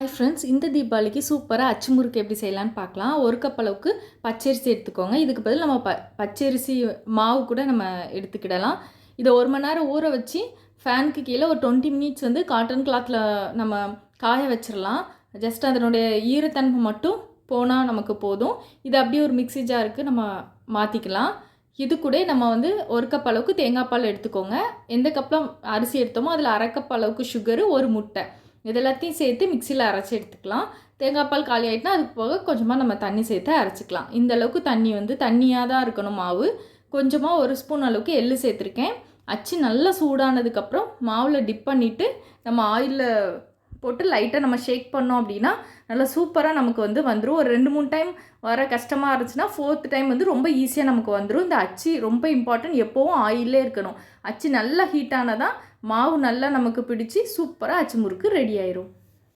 Hi friends இந்த தீபாவளிக்கு சூப்பராக அச்சு முறுக்கு எப்படி செய்யலான்னு பார்க்கலாம். ஒரு கப் அளவுக்கு பச்சரிசி எடுத்துக்கோங்க. இதுக்கு பதில் நம்ம ப பச்சரிசி மாவு கூட நம்ம எடுத்துக்கிடலாம். இதை ஒரு மணி நேரம் ஊற வச்சு ஃபேனுக்கு கீழே ஒரு டுவெண்ட்டி மினிட்ஸ் வந்து காட்டன் கிளாத்தில் நம்ம காய வச்சிடலாம். ஜஸ்ட் அதனுடைய ஈரத்தன்மை மட்டும் போனால் நமக்கு போதும். இது அப்படியே ஒரு மிக்சி ஜாருக்கு நம்ம மாற்றிக்கலாம் இது கூட நம்ம வந்து ஒரு கப் அளவுக்கு தேங்காய் பால் எடுத்துக்கோங்க. எந்த கப்பில் அரிசி எடுத்தோமோ அதில் அரை கப் அளவுக்கு சுகரு ஒரு முட்டை. இது எல்லாத்தையும் சேர்த்து மிக்சியில் அரைச்சி எடுத்துக்கலாம். தேங்காய் பால் காலி ஆகிட்டுனா அதுக்கு போக கொஞ்சமாக நம்ம தண்ணி சேர்த்து அரைச்சிக்கலாம். இந்த அளவுக்கு தண்ணி வந்து தண்ணியாக தான் இருக்கணும் மாவு. கொஞ்சமாக ஒரு ஸ்பூன் அளவுக்கு எள்ளு சேர்த்துருக்கேன். அச்சு நல்லா சூடானதுக்கப்புறம் மாவில் டிப் பண்ணிவிட்டு நம்ம ஆயிலில் போட்டு லைட்டாக நம்ம ஷேக் பண்ணோம் அப்படின்னா நல்லா சூப்பராக நமக்கு வந்து வந்துடும் ஒரு ரெண்டு மூணு டைம் வர கஷ்டமாக இருந்துச்சுன்னா ஃபோர்த் டைம் வந்து ரொம்ப ஈஸியாக நமக்கு வந்துடும் இந்த அச்சு ரொம்ப இம்பார்ட்டன்ட் எப்போவும் ஆயிலே இருக்கணும். அச்சு நல்லா ஹீட் ஆனால் தான் மாவு நல்லா நமக்கு பிடிச்சி சூப்பராக அச்சு முறுக்கு ரெடி ஆயிரும்.